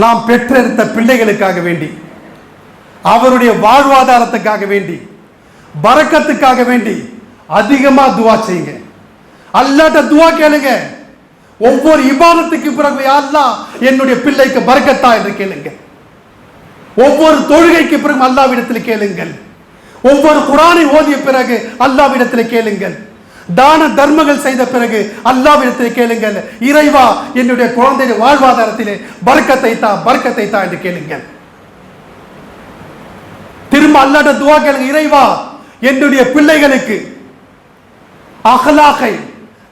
நாம் பெற்றெடுத்த பிள்ளைகளுக்காக வேண்டி அவருடைய வாழ்வாதாரத்துக்காக வேண்டி பறக்கத்துக்காக வேண்டி அதிகமாக துவா செய்யுங்க. அல்லாட்ட துவா கேளுங்க. ஒவ்வொரு இபாதத்துக்கு பிறகு அல்லா என்னுடைய பிள்ளைக்கு பறக்கத்தா என்று கேளுங்க. ஒவ்வொரு தொழுகைக்கு பிறகு அல்லாவிடத்தில் கேளுங்கள். ஒவ்வொரு குரானை ஓதிய பிறகு அல்லாவிடத்தில் கேளுங்கள். தான தர்மங்கள் செய்த பிறகு அல்லாவிடத்தில் கேளுங்கள். இறைவா என்னுடைய குழந்தைய வாழ்வாதாரத்திலே பர்க்கத்தை தா பர்க்கத்தை தா என்று கேளுங்கள். திரும்ப அல்லாட்ட துவா கேளுங்க இறைவா என்னுடைய பிள்ளைகளுக்கு அகலாகை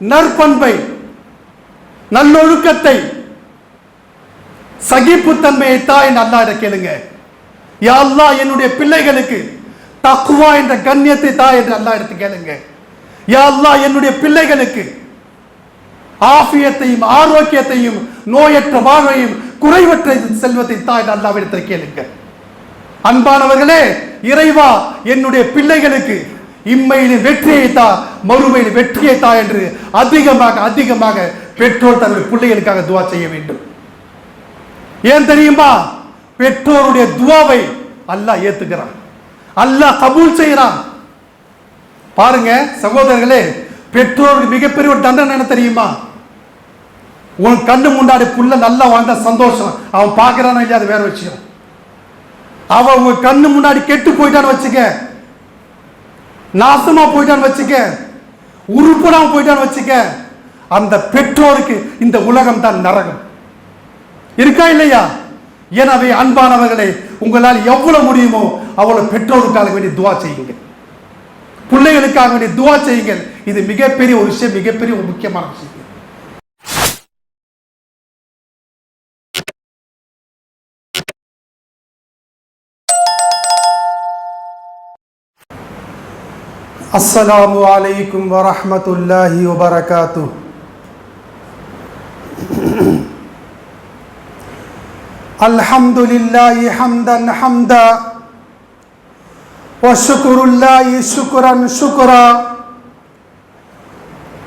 நற்பண்பை நல்லொழுக்கத்தை சகிப்புத்தன்மையை தா என்று அல்லாட கேளுங்க யா அல்லாஹ் என்னுடைய பிள்ளைகளுக்கு தக்குவா என்ற கண்ணியத்தை தா என்று அல்லாஹ் எடுத்து கேளுங்க யா என்னுடைய பிள்ளைகளுக்கு ஆஃபியத்தையும் ஆரோக்கியத்தையும் நோயற்ற வாழ்வையும் குறைவற்ற செல்வத்தை தா அல்லாவிடத்தில் கேளுங்க. அன்பானவர்களே இறைவா என்னுடைய பிள்ளைகளுக்கு இம்மையிலும் வெற்றியை தா மறுமையில் வெற்றியை தா என்று அதிகமாக அதிகமாக பெற்றோர் தன்னுடைய பிள்ளைகளுக்காக துவா செய்ய வேண்டும். ஏன் தெரியுமா? பெற்றோருடைய துவாவை அல்லாஹ் ஏத்துக்கிறான். அல்லாஹ் கபூல் செய்கிறான். பாருங்க சகோதரர்களே பெற்றோருக்கு மிகப்பெரிய ஒரு தண்டனை என்ன தெரியுமா? உன் கண்ணு முன்னாடி புள்ள நல்லா வாழ்ந்தா சந்தோஷம். அவன் பார்க்கறானோ இல்லையா அது வேற விஷயம். அவன் உங்க கண்ணு முன்னாடி கெட்டு போயிட்டான்னு வச்சுக்க நாசமா போயிட்டான்னு வச்சுக்க உருப்படாம போயிட்டான்னு வச்சுக்க அந்த பெற்றோருக்கு இந்த உலகம் தான் நரகம். இருக்கா இல்லையா? எனவே அன்பானவர்களே உங்களால் எவ்வளவு முடியுமோ அவ்வளவு பெற்றோருக்காக வேண்டி துவா செய்யுங்க. பிள்ளைகளுக்காக வேண்டி துவா செய்யுங்கள் இது மிகப்பெரிய ஒரு விஷயம் மிகப்பெரிய ஒரு முக்கியமான விஷயம் அஸ்ஸலாமு அலைக்கும் வரஹ்மத்துல்லாஹி வபரகாத்துஹ் الحمد لله حمدا حمدا وشكر الله شكرا شكرا.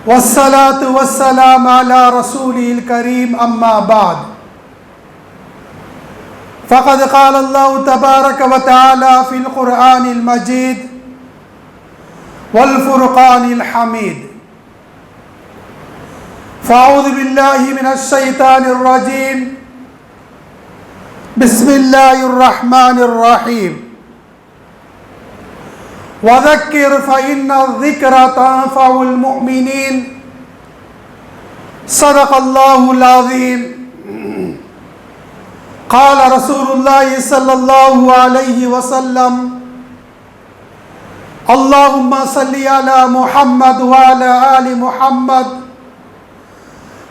والصلاة والسلام على رسوله الكريم أما بعد. فقد قال الله تبارك وتعالى في القرآن المجيد والفرقان الحميد. فأعوذ بالله من الشيطان الرجيم. بسم الله الرحمن الرحيم. وذكر فإن الذكرى تنفع المؤمنين. صدق الله العظيم. قال رسول الله صلى الله عليه وسلم اللهم صل على محمد وعلى آل محمد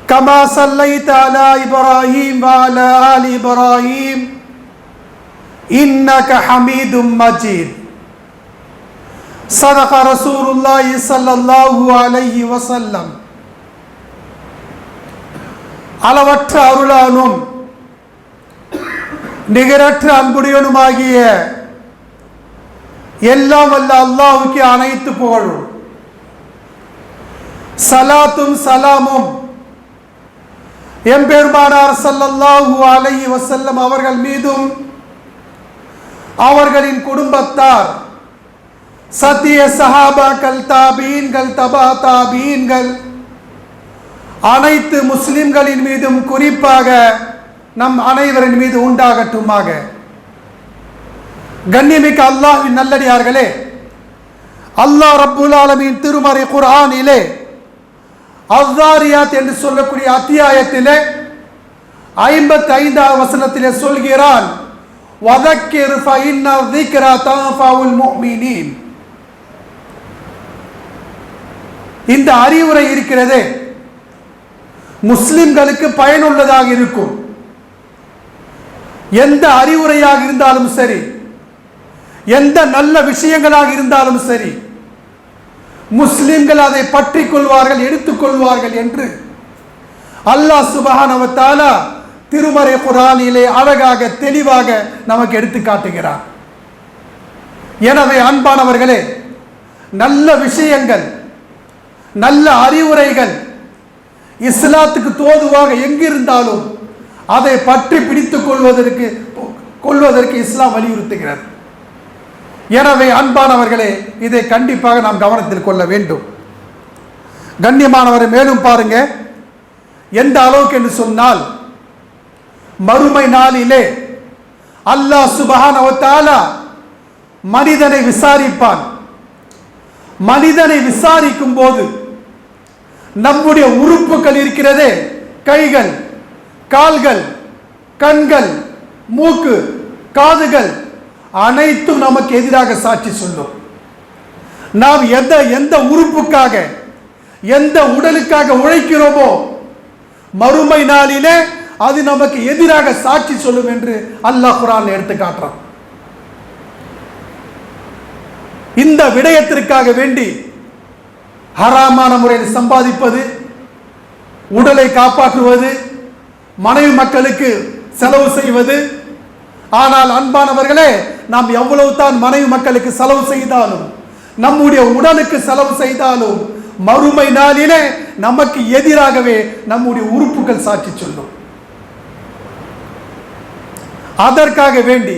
كما صليت على إبراهيم وعلى آل إبراهيم. إنك حميد مجيد. صدق رسول الله صلى الله عليه وسلم அளவற்ற அருளானும் நிகரற்ற அன்புடையனுமாகிய எல்லாம் வல்ல அல்லாஹுக்கு அனைத்து புகழும் சலாத்தும் சலாமும் எம்பெருமானார் ஸல்லல்லாஹு அலைஹி வஸல்லம் அவர்கள் மீதும் அவர்களின் குடும்பத்தார் சத்திய சஹாபாக்கள் தாபீன்கள் தபா தாபீன்கள். அனைத்து முஸ்லிம்களின் மீதும் குறிப்பாக நம் அனைவரின் மீது உண்டாகட்டுமாக. கண்ணியமிக்க அல்லாஹின் நல்லடியார்களே அல்லாஹ் ரப்புல் ஆலமின் திருமறை குர்ஆனிலே அவ்வாரியாத் என்று சொல்லக்கூடிய அத்தியாயத்திலே ஐம்பத்தி ஐந்தாவது வசனத்திலே சொல்கிறான் வதக்கிர் ஃபைன்னா தஃபாவுல் முஃமினீன். இந்த அறிவுரை இருக்கிறது. முஸ்லிம்களுக்கு பயனுள்ளதாக இருக்கும். எந்த அறிவுரையாக இருந்தாலும் சரி எந்த நல்ல விஷயங்களாக இருந்தாலும் சரி முஸ்லிம்கள் அதை பற்றி கொள்வார்கள் எடுத்துக்கொள்வார்கள் என்று அல்லாஹ் சுபஹானவத்தாலா திருமறை குரானிலே அழகாக தெளிவாக நமக்கு எடுத்து காட்டுகிறார் எனவே அன்பானவர்களே நல்ல விஷயங்கள் நல்ல அறிவுரைகள் இஸ்லாத்துக்கு தோதுவாக எங்கிருந்தாலும் அதை பற்றி பிடித்துக் கொள்வதற்கு கொள்வதற்கு இஸ்லாம் வலியுறுத்துகிறது. எனவே அன்பானவர்களே இதை கண்டிப்பாக நாம் கவனத்தில் கொள்ள வேண்டும். கண்ணியமானவரை மேலும் பாருங்க. எந்த அளவுக்கு என்று சொன்னால் மறுமை நாளிலே அல்லாஹ் சுபஹான மனிதனை விசாரிப்பான். மனிதனை விசாரிக்கும் போது நம்முடைய உறுப்புகள் இருக்கிறதே. கைகள் கால்கள் கண்கள் மூக்கு காதுகள் அனைத்தும் நமக்கு எதிராக சாட்சி சொல்லும். நாம் எந்த எந்த உறுப்புக்காக எந்த உடலுக்காக உழைக்கிறோமோ மறுமை நாளிலே அது நமக்கு எதிராக சாட்சி சொல்லும் என்று அல்லாஹ் குரான் எடுத்து காட்டுறான். இந்த விடயத்திற்காக வேண்டி ஹராமான முறையில் சம்பாதிப்பது உடலை காப்பாற்றுவது மனைவி மக்களுக்கு செலவு செய்வது. ஆனால் அன்பானவர்களே நாம் எவ்வளவு தான் மனைவி மக்களுக்கு செலவு செய்தாலும் நம்முடைய உடலுக்கு செலவு செய்தாலும் மறுமை நாளிலே நமக்கு எதிராகவே நம்முடைய உறுப்புகள் சாட்சி சொல்லும். அதற்காக வேண்டி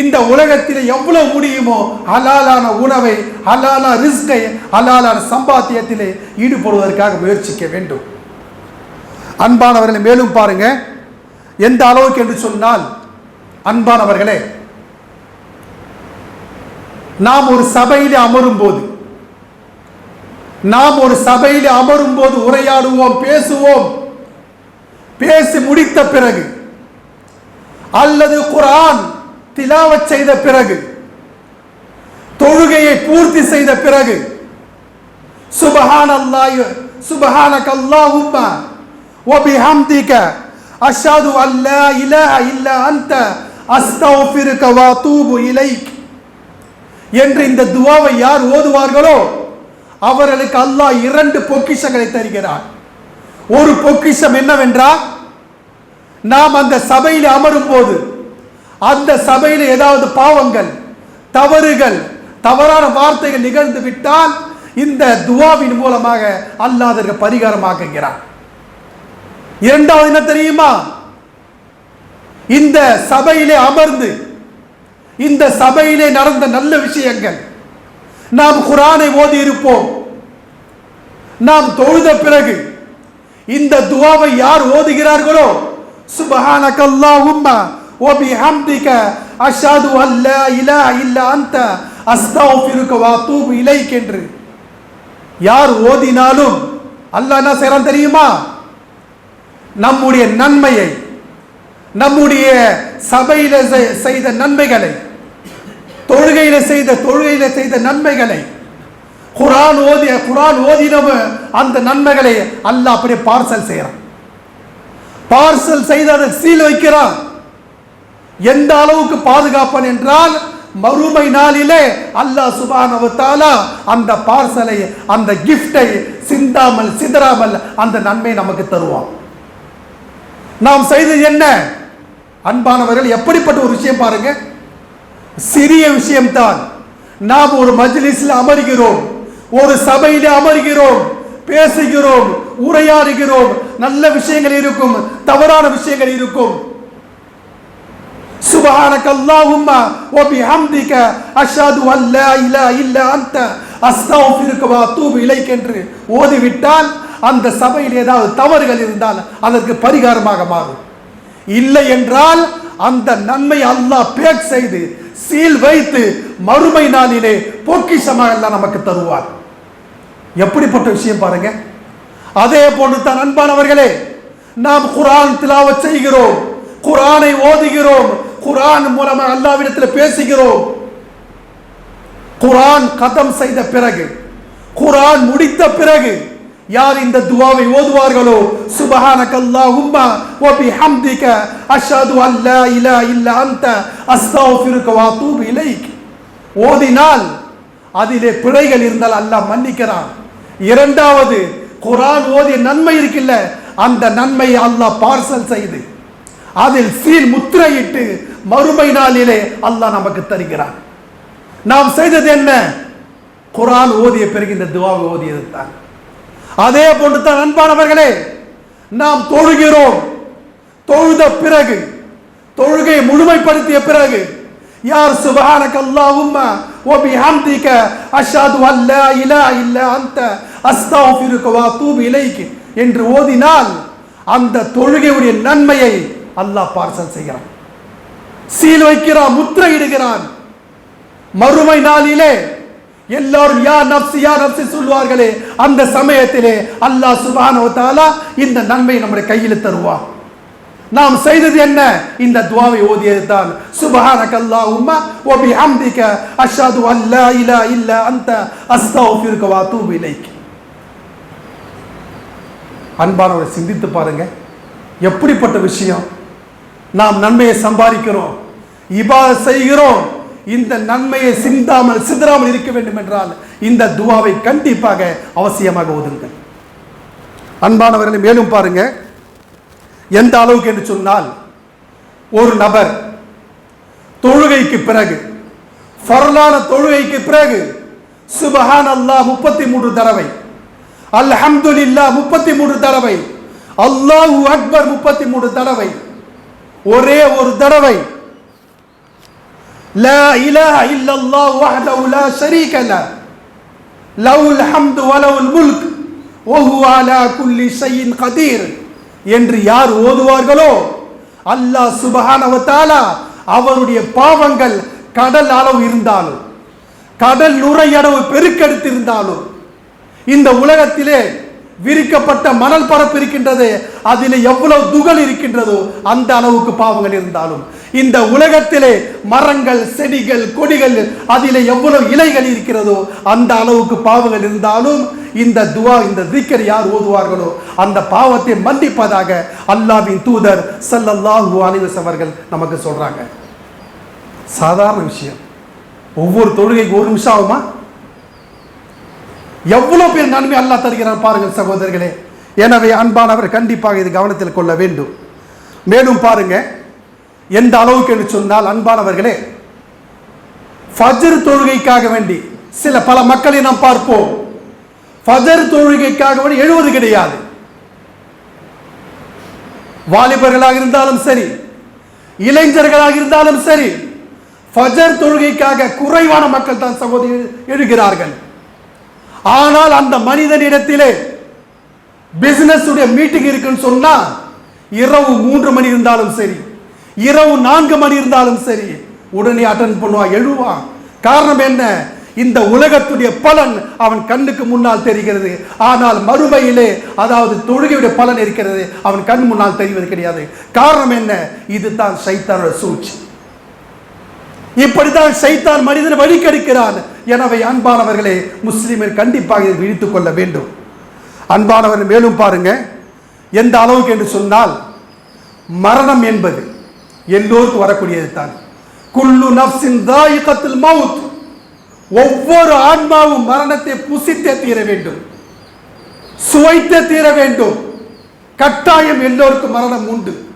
இந்த உலகத்தில் எவ்வளவு முடியுமோ அலாலான உணவை அலாலா ரிஸ்கை அலாலான சம்பாத்தியத்திலே ஈடுபடுவதற்காக முயற்சிக்க வேண்டும். அன்பானவர்களை மேலும் பாருங்க. எந்த அளவுக்கு என்று சொன்னால் அன்பானவர்களே நாம் ஒரு சபையில் அமரும் போது நாம் ஒரு சபையில் அமரும் போது உரையாடுவோம் பேசுவோம். பேசி முடித்த பிறகு அல்லது குரான் திலாவத் செய்த பிறகு தொழுகையை பூர்த்தி செய்த பிறகு சுபஹான் அல்லாஹ் சுபஹானக அல்லாஹும்ம வபிஹம்திக அஷ்ஹது அஷாது அல்லா இலாஹ இல்லா அந்த அஸ்தக்ஃபிருக வ அத்தூபு இலைக் என்று இந்த துவாவை யார் ஓதுவார்களோ அவர்களுக்கு அல்லாஹ் இரண்டு பொக்கிஷங்களை தருகிறார். ஒரு பொக்கிஷம் என்னவென்றால் நாம் அந்த சபையில் அமரும் போது அந்த சபையில் ஏதாவது பாவங்கள் தவறுகள் தவறான வார்த்தைகள் நிகழ்ந்து விட்டால் இந்த துவாவின் மூலமாக அல்லாஹ் பரிகாரமாக்குகிறார் இரண்டாவது என்ன தெரியுமா? இந்த சபையிலே அமர்ந்து இந்த சபையிலே நடந்த நல்ல விஷயங்கள். நாம் குரானை ஓதி இருப்போம் நாம் தொழுத பிறகு இந்த துவாவை யார் ஓதுகிறார்களோ? சுபஹானக உம்மா وبحمدك أشهد أن لا إله إلا أنت أستغفرك وأتوب إليك என்று. யார் ஓதினாலும் அல்லாஹ் என்ன செய்றான் தெரியுமா? நம்முடைய நன்மையை நம்முடைய சபையில செய்- செய்த நன்மைகளை தொழுகையில செய்த தொழுகையில செய்த நன்மைகளை குரான் ஓதிய குரான் ஓதினவ அந்த நன்மைகளை அல்லாஹ் அப்படியே பார்சல் செய்யறான் பார்சல் செய்து அதை சீல் வைக்கிறான். எந்த அளவுக்கு பாதுகாப்பான் என்றால் மறுமை நாளிலே அல்லாஹ் சுபானவத்தாலா அந்த பார்சலை அந்த கிஃப்டை சிந்தாமல் சிதறாமல் அந்த நன்மை நமக்கு தருவான். நாம் செய்தது என்ன? அன்பானவர்கள் எப்படிப்பட்ட ஒரு விஷயம் பாருங்க. சிறிய விஷயம்தான். நாம் ஒரு மஜ்லிஸில் அமர்கிறோம் ஒரு சபையில் அமர்கிறோம் பேசுகிறோம் உரையாடுகிறோம் நல்ல விஷயங்கள் இருக்கும் தவறான விஷயங்கள் இருக்கும். سبحانك اللهم وبحمدك أشهد أن لا إله إلا أنت அன்த அஸ்தக்ஃபிருக வ என்று ஓதிவிட்டால் அந்த சபையில் ஏதாவது தவறுகள் இருந்தால் அதற்கு பரிகாரமாக மாறும். இல்லை என்றால் அந்த நன்மை அல்லாஹ் பேக் செய்து சீல் வைத்து மறுமை நாளிலே பொக்கிஷமாக எல்லாம் நமக்கு தருவார். எப்படிப்பட்ட விஷயம் பாருங்க. அதே போன்று தான் அன்பானவர்களே நாம் குரான் திலாவ செய்கிறோம். குரானை ஓதுகிறோம். குரான் மூலமாக அல்லாவிடத்தில் பேசுகிறோம். குரான் கதம் செய்த பிறகு குரான் முடித்த பிறகு யார் இந்த துவாவை ஓதுவார்களோ? சுபஹானக அல்லாஹும்ம வ பிஹம்திக அஷ்ஹது அல்லா இலா இலாஹ இல்லா அன்த அஸ்தக்ஃபிருக வ அத்தூபு இலைக். ஓதினால் அதிலே பிழைகள் இருந்தால் அல்லாஹ் மன்னிக்கிறான். இரண்டாவது குரான் ஓதிய நன்மை இருக்குல்ல அந்த நன்மையை அல்லாஹ் பார்சல் செய்து அதில் சீல் முத்திரையிட்டு மறுமை நாளிலே அல்லாஹ் நமக்கு தருகிறான். நாம் செய்தது என்ன? குரான் ஓதிய பிறகு இந்த துவாவை ஓதியது தான் அதே போன்று தான் அன்பானவர்களே நாம் தொழுகிறோம். தொழுத பிறகு தொழுகை முழுமைப்படுத்திய பிறகு யார் சுபஹானக அல்லாஹும்ம வ பிஹம்திக அஷ்ஹது அல்லா இலாஹ இல்லா அன்த அஸ்தக்ஃபிருக வ அத்தூபு இலைக் என்று ஓதினால் அந்த தொழுகையுடைய நன்மையை அல்லாஹ் பார்சல் செய்கிறான். சீல் வைக்கிறான் முத்திரையிடுகிறான். மறுமை நாளிலே எல்லாரும் யா நப்சி யா நப்சி சொல்வார்களே அந்த சமயத்திலே அல்லாஹ் சுபானவத்தாலா இந்த நன்மை நம்முடைய கையில் தருவான். நாம் செய்தது என்ன? இந்த துவாவை ஓதியது தான் சுபஹானக அல்லாஹும்ம வ பிஹம்திக அஷ்ஹது அல்லா இலாஹ இல்லா அன்த அஸ்தக்ஃபிருக வ அத்தூபு இலைக். அன்பானவரை சிந்தித்து பாருங்க. எப்படிப்பட்ட விஷயம்? நாம் நன்மையை சம்பாதிக்கிறோம். இபா செய்கிறோம். இந்த நன்மையை சிந்தாமல் சிதறாமல் இருக்க வேண்டும் என்றால் இந்த துவாவை கண்டிப்பாக அவசியமாக ஓதுங்கள் அன்பானவர்களை மேலும் பாருங்க. எந்த அளவுக்கு என்று சொன்னால் ஒரு நபர் தொழுகைக்கு பிறகு ஃபர்லான தொழுகைக்கு பிறகு சுபஹான் அல்லாஹ் முப்பத்தி மூன்று தடவை அல்ஹம்துலில்லா முப்பத்தி மூன்று தடவை அல்லாஹு அக்பர் முப்பத்தி மூன்று தடவை ஒரே ஒரு தடவை. லா இலாஹ இல்லல்லாஹ் வஹ்தஹு லா ஷரீக ல லவுல் ஹம்து வலவுல் முல்க் வஹுவ அலா குல்லி ஷைஇன் கதீர் என்று யார் ஓதுவார்களோ? அல்லாஹ் சுபஹானஹு அவருடைய பாவங்கள் கடல் அளவு இருந்தாலும் கடல் நுரையளவு பெருக்கெடுத்திருந்தாலும் இந்த உலகத்திலே விரிக்கப்பட்ட மணல் பரப்பு இருக்கின்றது அதில் எவ்வளவு துகள் இருக்கின்றதோ அந்த அளவுக்கு பாவங்கள் இருந்தாலும். இந்த உலகத்திலே மரங்கள் செடிகள் கொடிகள் அதில் எவ்வளவு இலைகள் இருக்கிறதோ அந்த அளவுக்கு பாவங்கள் இருந்தாலும் இந்த துவா இந்த திக்கர் யார் ஓதுவார்களோ அந்த பாவத்தை மன்னிப்பதாக அல்லாவின் தூதர் சல்லல்லாஹு அலிவஸ் அவர்கள் நமக்கு சொல்றாங்க. சாதாரண விஷயம். ஒவ்வொரு தொழுகைக்கு ஒரு நிமிஷம் ஆகுமா? எவ்வளோ பேர் நன்மை அல்லா தருகிறார் பாருங்கள் சகோதரர்களே. எனவே அன்பானவர் கண்டிப்பாக இது கவனத்தில் கொள்ள வேண்டும். மேலும் பாருங்க எந்த அளவுக்கு என்று சொன்னால் அன்பானவர்களே ஃபஜர் தொழுகைக்காக வேண்டி சில பல மக்களை நாம் பார்ப்போம். ஃபஜர் தொழுகைக்காக வேண்டி எழுவது கிடையாது. வாலிபர்களாக இருந்தாலும் சரி இளைஞர்களாக இருந்தாலும் சரி ஃபஜர் தொழுகைக்காக குறைவான மக்கள் தான் சகோதரி எழுகிறார்கள். ஆனால் அந்த மனிதனிடத்திலே பிசினஸ் உடைய மீட்டிங் இருக்குன்னு சொன்னா இரவு மூன்று மணி இருந்தாலும் சரி இரவு நான்கு மணி இருந்தாலும் சரி உடனே அட்டன் பண்ணுவான் எழுவான் காரணம் என்ன? இந்த உலகத்துடைய பலன் அவன் கண்ணுக்கு முன்னால் தெரிகிறது. ஆனால் மறுமையிலே அதாவது தொழுகையுடைய பலன் இருக்கிறது அவன் கண் முன்னால் தெரிவது கிடையாது. காரணம் என்ன? இதுதான் சைத்தானோட சூழ்ச்சி இப்படித்தான் சைத்தான் மனிதன் வழிகெடுக்கிறான். எனவே அன்பானவர்களே முஸ்லிமில் கண்டிப்பாக இதை விழித்துக் கொள்ள வேண்டும். அன்பானவர் மேலும் பாருங்க. எந்த அளவுக்கு என்று சொன்னால் மரணம் என்பது எல்லோருக்கும் வரக்கூடியது தான். குல்லு நப்சின் தாயிகத்தில் மவுத். ஒவ்வொரு ஆன்மாவும் மரணத்தை புசித்தே தீர வேண்டும். சுவைத்தே தீர வேண்டும். கட்டாயம் எல்லோருக்கும் மரணம் உண்டு.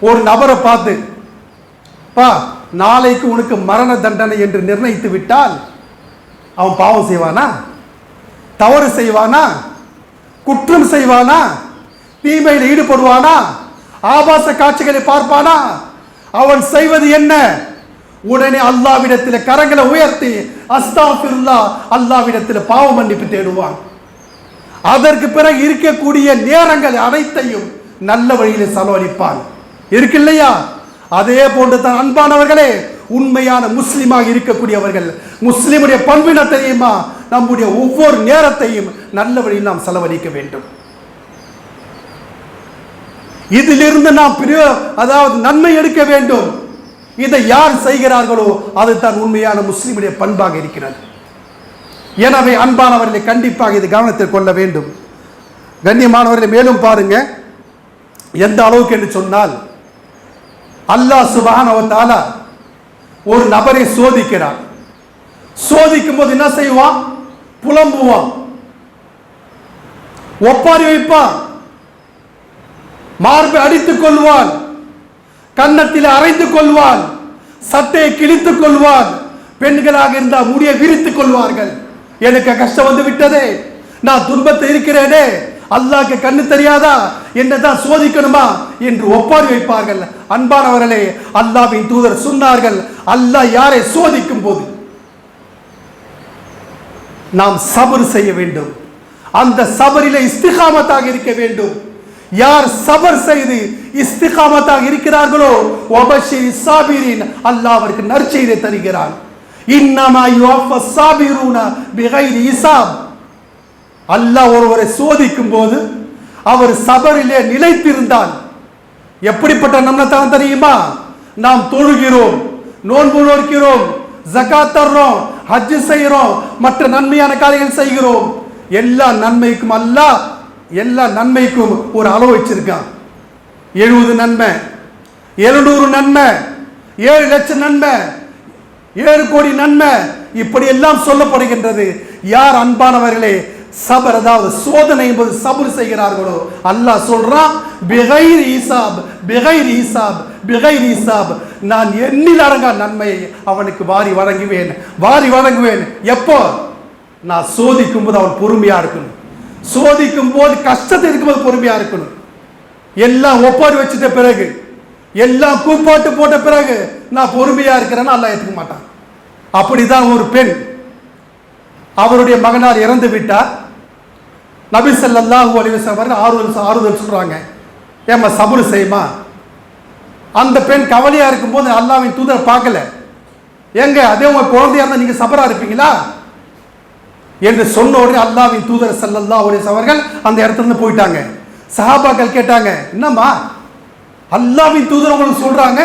ஒரு நபரை பார்த்து பா நாளைக்கு உனக்கு மரண தண்டனை என்று நிர்ணயித்து விட்டால் அவன் பாவம் செய்வானா? தவறு செய்வானா? குற்றம் செய்வானா? தீமையில் ஈடுபடுவானா? ஆபாச காட்சிகளை பார்ப்பானா? அவன் செய்வது என்ன? உடனே அல்லாவிடத்தில் கரங்களை உயர்த்தி அஸ்தாஃபிருல்லா அல்லாவிடத்தில் பாவ மன்னிப்பு தேடுவான். அதற்கு பிறகு இருக்கக்கூடிய நேரங்கள் அனைத்தையும் நல்ல வழியில் செலவழிப்பான் இருக்கு இல்லையா? அதே போன்று தான் அன்பானவர்களே உண்மையான முஸ்லீமாக இருக்கக்கூடியவர்கள் முஸ்லீமுடைய பண்பின தெரியுமா நம்முடைய ஒவ்வொரு நேரத்தையும் நல்ல வழியில் நாம் செலவழிக்க வேண்டும். இதிலிருந்து நாம் பிரிய அதாவது நன்மை எடுக்க வேண்டும். இதை யார் செய்கிறார்களோ அதுதான் உண்மையான முஸ்லிமுடைய பண்பாக இருக்கிறது. எனவே அன்பானவர்களை கண்டிப்பாக இது கவனத்தில் கொள்ள வேண்டும். கண்ணியமானவர்களை மேலும் பாருங்க. எந்த அளவுக்கு என்று சொன்னால் அல்லாஹ் சுபானவத்தால ஒரு நபரை சோதிக்கிறார் சோதிக்கும் போது என்ன செய்வான்? புலம்புவான். ஒப்பாரி வைப்பான். மார்பை அடித்துக் கொள்வான். கன்னத்தில் அரைந்து கொள்வான். சட்டையை கிழித்துக் கொள்வான். பெண்களாக இருந்தால் முடியை விரித்துக் கொள்வார்கள். எனக்கு கஷ்டம் வந்து விட்டதே. நான் துன்பத்தை இருக்கிறேனே. அல்லாக்கு கண்ணு தெரியாதா? என்னதான் சோதிக்கணுமா? என்று ஒப்பாரி வைப்பார்கள். அன்பானவர்களே அல்லாவின் தூதர் சொன்னார்கள் அல்லாஹ் யாரை சோதிக்கும் போது? நாம் சபர் செய்ய வேண்டும். அந்த சபரில இஸ்திகாமத்தாக இருக்க வேண்டும். யார் சபர் செய்து இஸ்திகாமத்தாக இருக்கிறார்களோ ஒபஷிரி சாபிரின் அல்லாஹ் அவருக்கு நற்செய்தை தருகிறான். இன்னமா யுவஃப சாபிரூன பிகைரி இசாப். அல்லாஹ் ஒருவரை சோதிக்கும் போது அவர் சபரிலே நிலைத்திருந்தால் எப்படிப்பட்ட நம்மத்தான் தெரியுமா? நாம் தொழுகிறோம் நோன்பு நோக்கிறோம் ஜகாத் தர்றோம் ஹஜ் செய்கிறோம் மற்ற நன்மையான காரியங்கள் செய்கிறோம். எல்லா நன்மைக்கும் அல்லாஹ் எல்லா நன்மைக்கும் ஒரு அளவு வச்சிருக்கான். எழுபது நன்மை எழுநூறு நன்மை ஏழு லட்சம் நன்மை ஏழு கோடி நன்மை இப்படி எல்லாம் சொல்லப்படுகின்றது. யார் அன்பானவர்களே சபர் அதாவது சோதனை என்பது சபர் செய்கிறார்களோ. அல்லாஹ் சொல்றான் பிகைர் ஈசாப் பிகைர் ஈசாப் பிகைர் ஈசாப். நான் எண்ணில் அடங்கா நன்மையை அவனுக்கு வாரி வழங்குவேன் வாரி வழங்குவேன். எப்போ? நான் சோதிக்கும் போது அவன் பொறுமையா இருக்கணும். சோதிக்கும் போது கஷ்டத்தை இருக்கும்போது பொறுமையா இருக்கணும். எல்லாம் ஒப்பாடு வச்சிட்ட பிறகு எல்லாம் கூப்பாட்டு போட்ட பிறகு நான் பொறுமையா இருக்கிறேன்னு அல்லாஹ் ஏற்றுக்க மாட்டான். அப்படிதான் ஒரு பெண் அவருடைய மகனார் இறந்து விட்டார். நபி ஸல்லல்லாஹு அலைஹி ஆறுதல் ஆறுதல் சொல்கிறாங்க ஏம்மா சபுர் செய்யுமா அந்த பெண் கவலையாக இருக்கும்போது அல்லாவின் தூதரை பார்க்கல. ஏங்க அதே உங்க குழந்தையா இருந்தால் நீங்கள் சபராக இருப்பீங்களா? என்று சொன்ன உடனே அல்லாவின் தூதர் ஸல்லல்லாஹு அலைஹி அவர்கள் அந்த இடத்துலேருந்து போயிட்டாங்க. சஹாபாக்கள் கேட்டாங்க என்னம்மா? அல்லாவின் தூதர் உங்களுக்கு சொல்கிறாங்க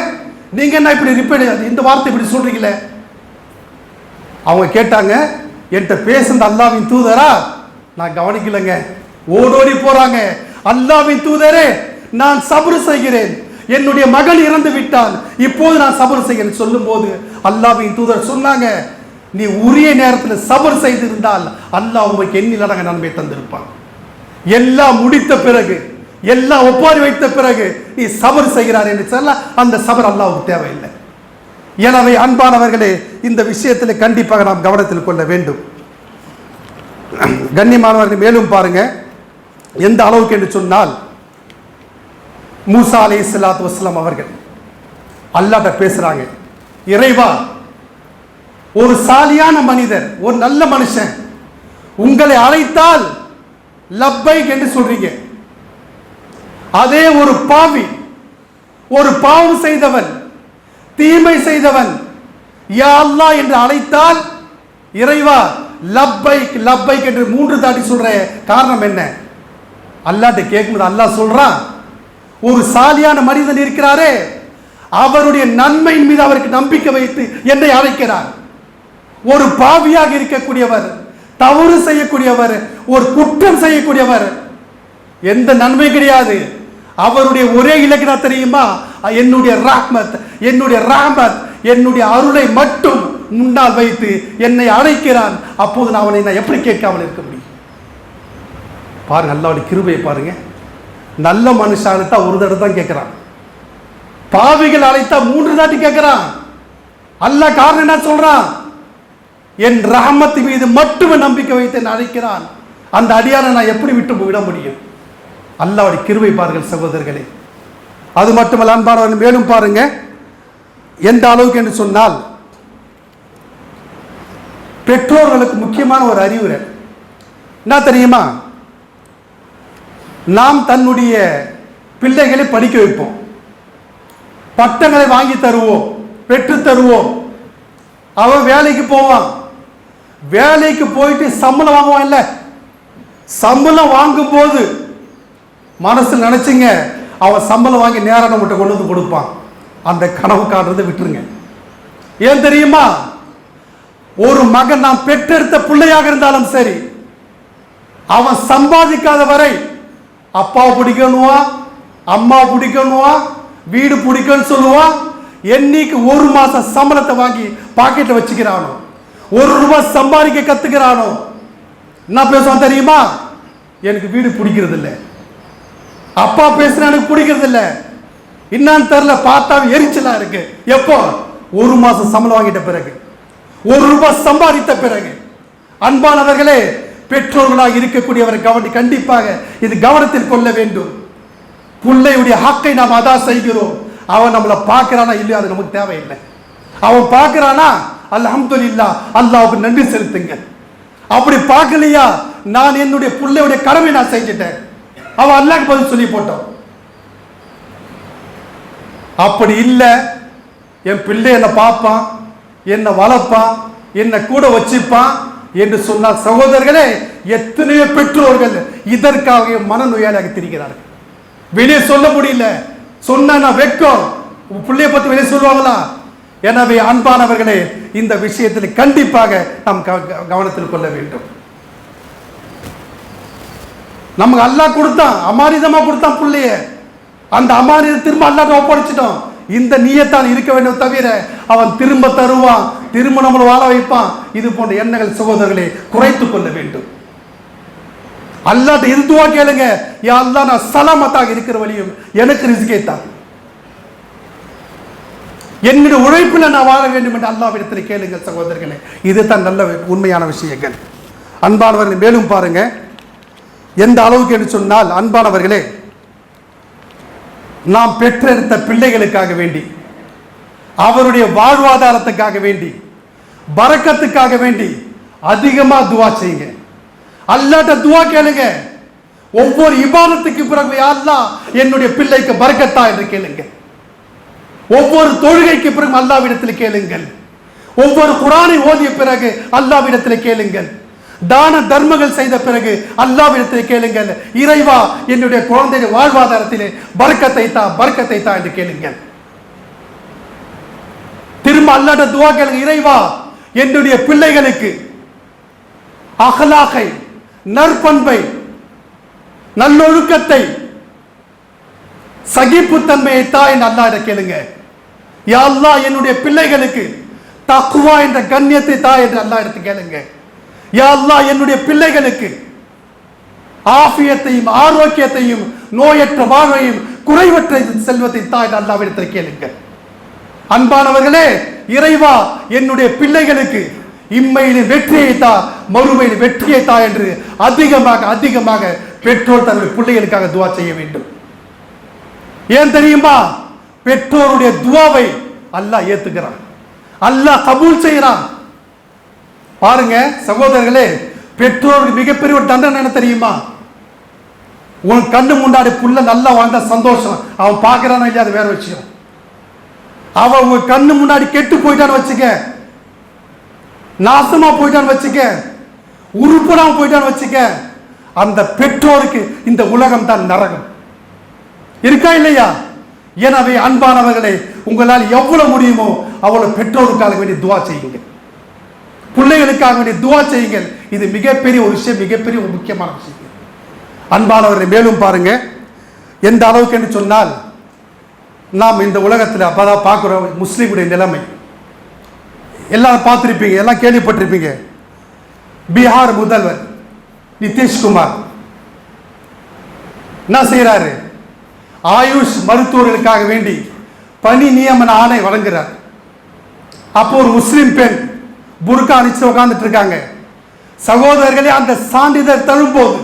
நீங்க என்ன இப்படி ரிப்பீட் இந்த வார்த்தை இப்படி சொல்றீங்களே? அவங்க கேட்டாங்க என்கிட்ட பேசுந்த அல்லாவின் தூதரா? நான் கவனிக்கலைங்க. ஓடோடி போறாங்க. அல்லாவின் தூதரே நான் சபரு செய்கிறேன். என்னுடைய மகள் இறந்து விட்டான் இப்போது நான் சபர் செய்கிறேன் சொல்லும்போது அல்லாவின் தூதர் சொன்னாங்க நீ உரிய நேரத்தில் சபர் செய்திருந்தால் அல்லாஹ் உங்களுக்கு எண்ணிலடங்க நன்மை தந்திருப்பான். எல்லாம் முடித்த பிறகு எல்லாம் ஒப்பாரி வைத்த பிறகு நீ சபர் செய்கிறார் என்று சொல்ல அந்த சபர் அல்லாவுக்கு தேவையில்லை. எனவே அன்பானவர்களே இந்த விஷயத்தில் கண்டிப்பாக நாம் கவனத்தில் கொள்ள வேண்டும். கண்ணியமானவர்கள் மேலும் பாருங்க. எந்த அளவுக்கு என்று சொன்னால் மூசா அலை சலாத்து வஸ்லாம் அவர்கள் அல்லாட்ட பேசுறாங்க. இறைவா ஒரு சாலியான மனிதர் ஒரு நல்ல மனுஷன் உங்களை அழைத்தால் லப்பைக் என்று சொல்றீங்க. அதே ஒரு பாவி ஒரு பாவம் செய்தவன் தீமை செய்தவன் யா அல்லா என்று அழைத்தால் இறைவா லப்பைக் லப்பைக் என்று மூன்று தாட்டி சொல்கிற காரணம் என்ன? அல்லாட்ட கேட்கும்போது அல்லாஹ் சொல்கிறான் ஒரு சாலியான மனிதன் இருக்கிறாரே அவருடைய நன்மையின் மீது அவருக்கு நம்பிக்கை வைத்து என்னை அழைக்கிறார். ஒரு பாவியாக இருக்கக்கூடியவர் தவறு செய்யக்கூடியவர் ஒரு குற்றம் செய்யக்கூடியவர் எந்த நன்மை கிடையாது. அவருடைய ஒரே இலக்கினா தெரியுமா? என்னுடைய ராக்மத் என்னுடைய ராமத் என்னுடைய அருளை மட்டும் முன்னால் வைத்து என்னை அழைக்கிறான். அப்போது நான் அவனை நான் எப்படி கேட்காமல் இருக்க முடியும்? பாருங்க அல்லாவுடைய கிருபையை பாருங்க. நல்ல மனுஷன் அழைத்தா ஒரு தடவை தான் கேட்குறான். பாவிகள் அழைத்தா மூன்று தாட்டி கேட்குறான். அல்ல காரணம் என்ன சொல்றான்? என் ரஹமத்து மீது மட்டுமே நம்பிக்கை வைத்து என்னை அழைக்கிறான். அந்த அடியாரை நான் எப்படி விட்டு விட முடியும்? அல்லாவுடைய கிருவை பாருங்கள் சகோதரர்களே. அது மட்டுமல்ல அன்பானவர்கள் மேலும் பாருங்க. எந்த அளவுக்கு என்று சொன்னால் பெற்றோர்களுக்கு முக்கியமான ஒரு அறிவுரை. என்ன தெரியுமா? நாம் தன்னுடைய பிள்ளைகளை படிக்க வைப்போம். பட்டங்களை வாங்கி தருவோம் பெற்று தருவோம். அவன் வேலைக்கு போவான். வேலைக்கு போயிட்டு சம்பளம் வாங்குவான் இல்ல. சம்பளம் வாங்கும் போது மனசில் நினைச்சுங்க அவன் சம்பளம் வாங்கி நேரம் நம்மகிட்ட கொண்டு வந்து கொடுப்பான். அந்த கனவு காண்றதை விட்டுருங்க. ஏன் தெரியுமா? ஒரு மகன் நாம் பெற்றெடுத்த பிள்ளையாக இருந்தாலும் சரி அவன் சம்பாதிக்காத வரை அப்பாவை பிடிக்கணுவா அம்மா பிடிக்கணுவா வீடு பிடிக்கணும்னு சொல்லுவான் என்னைக்கு ஒரு மாசம் சம்பளத்தை வாங்கி பாக்கெட்டில் வச்சுக்கிறானோ ஒரு ரூபாய் சம்பாதிக்க கத்துக்கிறானோ என்ன பேசுவான் தெரியுமா? எனக்கு வீடு பிடிக்கிறது இல்லை அப்பா பேசுனா எனக்கு பிடிக்கிறது இல்லை என்னான்னு தெரில பார்த்தா எரிச்சலாக இருக்கு. எப்போ? ஒரு மாதம் சம்பளம் வாங்கிட்ட பிறகு. ஒரு ரூபாய் சம்பாதித்த பிறகு அன்பானவர்களே பெற்றோர்களாக இருக்கக்கூடியவரை கவனி கண்டிப்பாக இது கவனத்தில் கொள்ள வேண்டும். பிள்ளையுடைய ஹக்கை நாம் அதான் செய்கிறோம். அவன் நம்மளை பார்க்கறானா இல்லையா அது நமக்கு தேவையில்லை. அவன் பார்க்கறானா? இல்லா அல்லாவுக்கு நன்றி செலுத்துங்க. அப்படி பார்க்கலையா? நான் என்னுடைய பிள்ளையுடைய கடமை நான் செஞ்சுட்டேன். அவன் அல்லாக்கு பதில் சொல்லி போட்டான். அப்படி இல்லை என் பிள்ளை என்னை பார்ப்பான். என்னை வளர்ப்பான் என்னை கூட வச்சுப்பான் என்று சொன்னால் சகோதரர்களே எத்தனையோ பெற்றோர்கள் இதற்காக மனநோயாளியாக திரிகிறார்கள். வெளியே சொல்ல முடியல. சொன்னா நான் வெக்கம் உன் பிள்ளைய பத்தி வெளியே சொல்லுவாங்களா? எனவே அன்பானவர்களே இந்த விஷயத்தில் கண்டிப்பாக நாம் க- கவனத்தில் கொள்ள வேண்டும். நமக்கு அல்லாஹ் கொடுத்தான். அமானிதமா கொடுத்தான் பிள்ளைய. அந்த அமானிதம் திரும்ப அல்லாட்ட ஒப்படைச்சிட்டோம். இந்த நீயத்தான் இருக்க வேண்டும் தவிர அவன் திரும்ப தருவான் திரும்ப நம்மளை வாழ வைப்பான். இது போன்ற எண்ணங்கள் சகோதரர்களை குறைத்துக் கொள்ள வேண்டும். அல்லாத இருந்துவா கேளுங்க. யா நான் சலாமத்தாக இருக்கிற வழியும் எனக்கு ரிஸ்கே தான். என்னுடைய உழைப்பில் நான் வாழ வேண்டும் என்று அல்லாவிடத்தில் கேளுங்கள் சகோதரர்களே. இதுதான் நல்ல உண்மையான விஷயங்கள். அன்பானவர்கள் மேலும் பாருங்க. எந்த அளவுக்கு என்று சொன்னால் அன்பானவர்களே நாம் பெற்றெடுத்த பிள்ளைகளுக்காக வேண்டி அவருடைய வாழ்வாதாரத்துக்காக வேண்டி பறக்கத்துக்காக வேண்டி அதிகமாக துவா செய்யுங்க. அல்லாட்ட துவா கேளுங்க. ஒவ்வொரு இபாதத்துக்கு பிறகு "யா என்னுடைய பிள்ளைக்கு பறக்கத்தா என்று கேளுங்க. ஒவ்வொரு தொழுகைக்கு பிறகு அல்லாவிடத்தில் கேளுங்கள். ஒவ்வொரு குரானை ஓதிய பிறகு அல்லாவிடத்தில் கேளுங்கள். தான தர்மங்கள் செய்த பிறகு அல்லாவிடத்தில் கேளுங்கள். இறைவா என்னுடைய குழந்தைய வாழ்வாதாரத்திலே பர்க்கத்தை தா பர்க்கத்தை தா என்று கேளுங்கள். திரும்ப அல்லாட்ட துவா கேளுங்க இறைவா என்னுடைய பிள்ளைகளுக்கு அகலாகை நற்பண்பை நல்லொழுக்கத்தை சகிப்புத்தன்மையை தா என்று அல்லாஹ்விடம் கேளுங்க யா அல்லாஹ் என்னுடைய பிள்ளைகளுக்கு தக்குவா என்ற கண்ணியத்தை தா என்று அல்லா எடுத்து கேளுங்க யா என்னுடைய பிள்ளைகளுக்கு ஆஃபியத்தையும் ஆரோக்கியத்தையும் நோயற்ற வாழ்வையும் குறைவற்ற செல்வத்தை தா என்று அல்லாவிடத்தில் கேளுங்க அன்பானவர்களே இறைவா என்னுடைய பிள்ளைகளுக்கு இம்மையில் வெற்றியை தா மறுமையில் வெற்றியை தா என்று அதிகமாக அதிகமாக பெற்றோர் தன்னுடைய பிள்ளைகளுக்காக துவா செய்ய வேண்டும். ஏன் தெரியுமா? பெற்றோருடைய துவாவை அல்லாஹ் ஏத்துக்கிறான். அல்லாஹ் கபூல் செய்கிறான். பாருங்க சகோதரர்களே பெற்றோருக்கு மிகப்பெரிய ஒரு தண்டனை என்ன தெரியுமா? உன் கண்ணு முன்னாடி புள்ள நல்லா வாழ்ந்த சந்தோஷம். அவன் பார்க்கறானா இல்லையா அது வேற விஷயம். அவன் உங்க கண்ணு முன்னாடி கெட்டு போயிட்டான்னு வச்சுக்க. நாசமா போயிட்டான்னு வச்சுக்க. உருப்படாம போயிட்டான்னு வச்சுக்க. அந்த பெற்றோருக்கு இந்த உலகம் தான் நரகம். இருக்கா இல்லையா? எனவே அன்பானவர்களே உங்களால் எவ்வளவு முடியுமோ அவ்வளவு பெற்றோருக்காக வேண்டி துவா செய்யுங்க பிள்ளைகளுக்காக வேண்டிய துவா செய்யுங்கள். இது மிகப்பெரிய ஒரு விஷயம் மிகப்பெரிய ஒரு முக்கியமான விஷயம். அன்பானவர்களை மேலும் பாருங்க. எந்த அளவுக்கு என்று சொன்னால் நாம் இந்த உலகத்தில் அப்பதான் பார்க்குறோம் முஸ்லீமுடைய நிலைமை. எல்லாம் பார்த்துருப்பீங்க எல்லாம் கேள்விப்பட்டிருப்பீங்க. பீகார் முதல்வர் நிதிஷ்குமார். என்ன செய்கிறாரு ஆயுஷ் மருத்துவர்களுக்காக வேண்டி பணி நியமன ஆணை வழங்குறார். அப்போ ஒரு முஸ்லீம் பெண் புர்கா அணிச்சு உட்காந்துட்டு இருக்காங்க சகோதரர்களே அந்த சான்றிதழ் தழும்போது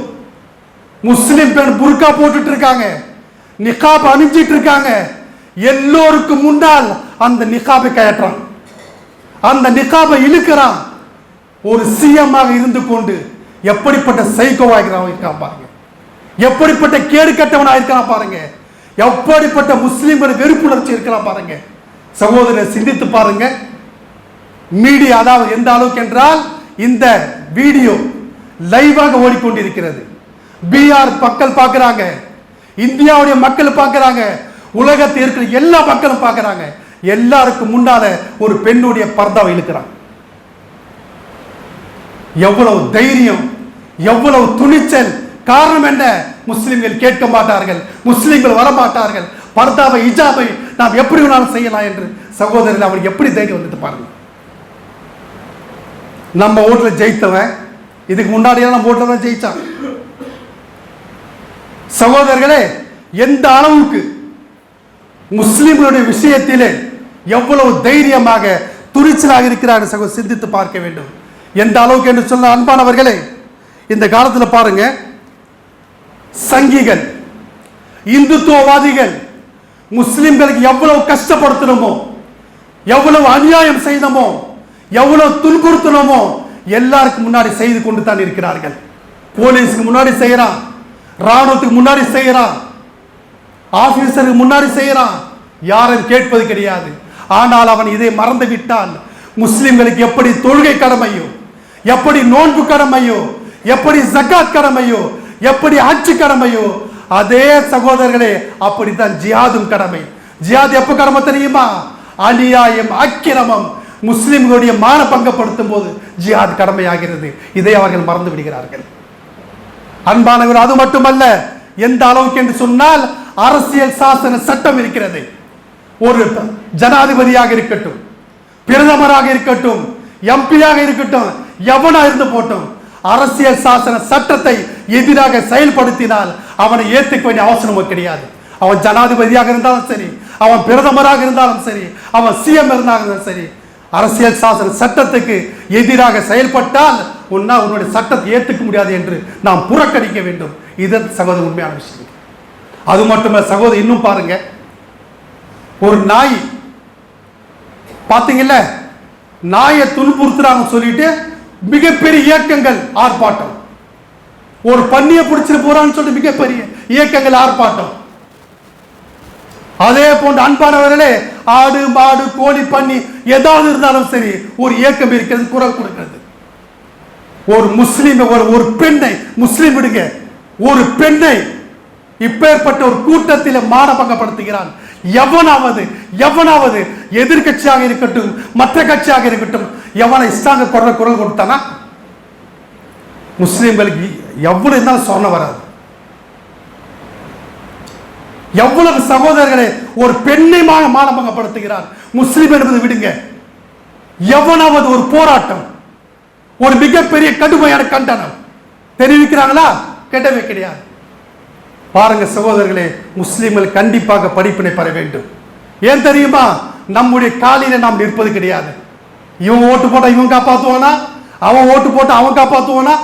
முஸ்லிம் பெண் புர்கா போட்டுட்டு இருக்காங்க நிகாப் அணிஞ்சிட்டு இருக்காங்க எல்லோருக்கும் முன்னால் அந்த நிகாபை கயற்றான். அந்த நிகாபை இழுக்கிறான். ஒரு சிஎம்மாக இருந்து கொண்டு எப்படிப்பட்ட சைக்கோவாகிறான் இருக்கான் பாருங்க. எப்படிப்பட்ட கேடு கட்டவன் இருக்கான் பாருங்க. எப்படிப்பட்ட முஸ்லிம்கள் வெறுப்புணர்ச்சி இருக்கிறான் பாருங்க. சகோதரர் சிந்தித்து பாருங்க. மீடியா அதாவது எந்த அளவுக்கு என்றால் இந்த வீடியோ லைவாக ஓடிக்கொண்டிருக்கிறது. பிஆர் மக்கள் பார்க்குறாங்க. இந்தியாவுடைய மக்கள் பார்க்கறாங்க. உலகத்தில் இருக்கிற எல்லா மக்களும் பார்க்கறாங்க. எல்லாருக்கும் முன்னால ஒரு பெண்ணுடைய பர்தாவை இழுக்கிறான். எவ்வளவு தைரியம் எவ்வளவு துணிச்சல். காரணம் என்ன? முஸ்லிம்கள் கேட்க மாட்டார்கள் முஸ்லிம்கள் வர மாட்டார்கள் பர்தாவை இஜாபை நாம் எப்படி வேணாலும் செய்யலாம் என்று சகோதரர்கள் அவர் எப்படி தைரியம் வந்துட்டு பாருங்கள் நம்ம ஓட்டில் ஜெயித்தவன் இதுக்கு முன்னாடியே நம்ம ஓட்டில் தான் ஜெயித்தான் சகோதரர்களே எந்த அளவுக்கு முஸ்லிம்களுடைய விஷயத்திலே எவ்வளவு தைரியமாக துணிச்சலாக இருக்கிறார் சகோ சிந்தித்து பார்க்க வேண்டும். எந்த அளவுக்கு என்று சொன்ன அன்பானவர்களே இந்த காலத்தில் பாருங்க சங்கிகள் இந்துத்துவவாதிகள் முஸ்லிம்களுக்கு எவ்வளவு கஷ்டப்படுத்தணுமோ எவ்வளவு அநியாயம் செய்தமோ எவ்வளவு துன்புறுத்தணுமோ எல்லாருக்கும் முன்னாடி செய்து கொண்டு தான் இருக்கிறார்கள். போலீஸுக்கு முன்னாடி செய்யறான் ராணுவத்துக்கு முன்னாடி செய்யறான் ஆபீசருக்கு முன்னாடி செய்யறான் யாரும் கேட்பது கிடையாது. ஆனால் அவன் இதை மறந்து விட்டான். முஸ்லிம்களுக்கு எப்படி தொழுகை கடமையோ எப்படி நோன்பு கடமையோ எப்படி ஜக்காத் கடமையோ எப்படி ஹஜ் கடமையோ அதே சகோதரர்களே அப்படித்தான் ஜியாதும் கடமை. ஜியாத் எப்ப கடமை தெரியுமா? அநியாயம் அக்கிரமம் முஸ்லிம்களுடைய மான பங்கப்படுத்தும் போது ஜிஹாத் கடமையாகிறது. இதை அவர்கள் மறந்து விடுகிறார்கள். அன்பானவர் அது மட்டுமல்ல எந்த அளவுக்கு என்று சொன்னால் அரசியல் சாசன சட்டம் இருக்கிறது. ஒரு ஜனாதிபதியாக இருக்கட்டும் பிரதமராக இருக்கட்டும் எம்பியாக இருக்கட்டும் எவனா இருந்து போட்டும் அரசியல் சாசன சட்டத்தை எதிராக செயல்படுத்தினால் அவனை ஏத்துக்க வேண்டிய அவசரமும் கிடையாது. அவன் ஜனாதிபதியாக இருந்தாலும் சரி அவன் பிரதமராக இருந்தாலும் சரி அவன் சிஎம் இருந்தாலும் சரி அரசியல் சாசன சட்டத்துக்கு எதிராக செயல்பட்டால் உன்னா உன்னுடைய சட்டத்தை ஏற்றுக்க முடியாது என்று நாம் புறக்கணிக்க வேண்டும். இது சகோதர உண்மையான விஷயம். அது மட்டுமல்ல சகோதரர் இன்னும் பாருங்க. ஒரு நாய் பார்த்தீங்கல்ல நாயை துன்புறுத்துறாங்க சொல்லிட்டு மிகப்பெரிய இயக்கங்கள் ஆர்ப்பாட்டம். ஒரு பண்ணியை பிடிச்சிட்டு போறான்னு சொல்லிட்டு மிகப்பெரிய இயக்கங்கள் ஆர்ப்பாட்டம். அதே போன்ற அன்பானவர்களே ஆடு மாடு கோழி பண்ணி ஏதாவது இருந்தாலும் சரி ஒரு இயக்கம் இருக்கிறது குரல் கொடுக்கிறது. ஒரு முஸ்லீம் ஒரு ஒரு பெண்ணை முஸ்லீம் விடுங்க. ஒரு பெண்ணை இப்பேற்பட்ட ஒரு கூட்டத்தில் மானபங்கப்படுத்துகிறான். எவனாவது எவனாவது எதிர்க்கட்சியாக இருக்கட்டும் மற்ற கட்சியாக இருக்கட்டும் எவனை இஸ்லாங்க குரல் குரல் கொடுத்தானா? முஸ்லீம்களுக்கு எவ்வளவு இருந்தாலும் சொன்ன வராது. எவ்வளவு சகோதரர்களை ஒரு பெண்ணை மான மானபங்கப்படுத்துகிறான் முஸ்லீம் என்பது விடுங்க. எவனாவது ஒரு போராட்டம் ஒரு மிகப்பெரிய கடுமையான கண்டனம் தெரிவிக்கிறாங்களா? கெட்டவே கிடையாது. பாருங்க சகோதரர்களே முஸ்லிம்கள் கண்டிப்பாக படிப்பினை பெற வேண்டும். ஏன் தெரியுமா? நம்முடைய காலில நாம் நிற்பது கிடையாது. இவன் ஓட்டு போட்டா இவன் காப்பாத்துவானா? அவன் ஓட்டு போட்டா அவன் காப்பாத்துவானா?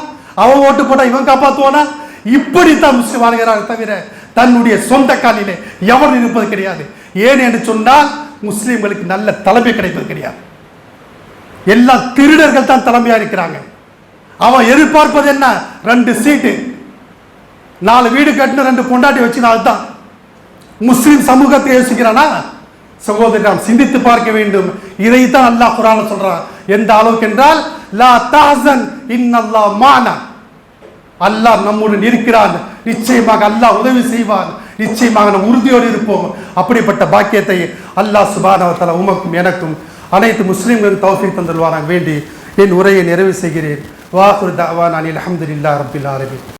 அவன் ஓட்டு போட்டா இவன் காப்பாத்துவானா? இப்படித்தான் முஸ்லிம் வாழ்கிறார்கள் தவிர தன்னுடைய சொந்த காலிலே எவன் இருப்பது கிடையாது. ஏன் என்று சொன்னால் முஸ்லீம்களுக்கு நல்ல தலைமை கிடைப்பது கிடையாது. எல்லா திருடர்கள் தான் தலைமையா இருக்கிறாங்க. அவன் எதிர்பார்ப்பது என்ன? ரெண்டு சீட்டு. நாலு வீடு கட்டின ரெண்டு பொண்டாட்டி வச்சுனால்தான் முஸ்லீம் சமூகத்தை யோசிக்கிறானா? சகோதரி நாம் சிந்தித்து பார்க்க வேண்டும். இதைத்தான் அல்லாஹ் குரான் சொல்றான். எந்த அளவுக்கு என்றால் லா தாசன் இன்னல்லாஹ் மானா. அல்லாஹ் நம்முடன் இருக்கிறான் நிச்சயமாக அல்லாஹ் உதவி செய்வான். நிச்சயமாக நம்ம உறுதியோடு இருப்போம். அப்படிப்பட்ட பாக்கியத்தை அல்லாஹ் சுபானவத்தல உமக்கும் எனக்கும் அனைத்து முஸ்லீம்களும் தௌஃபீக் தந்துள்வாராக வேண்டி என் உரையை நிறைவு செய்கிறேன். வாகுர் தாவான் அனில் அஹமதுல்லா ரபில் ஆலமீன்.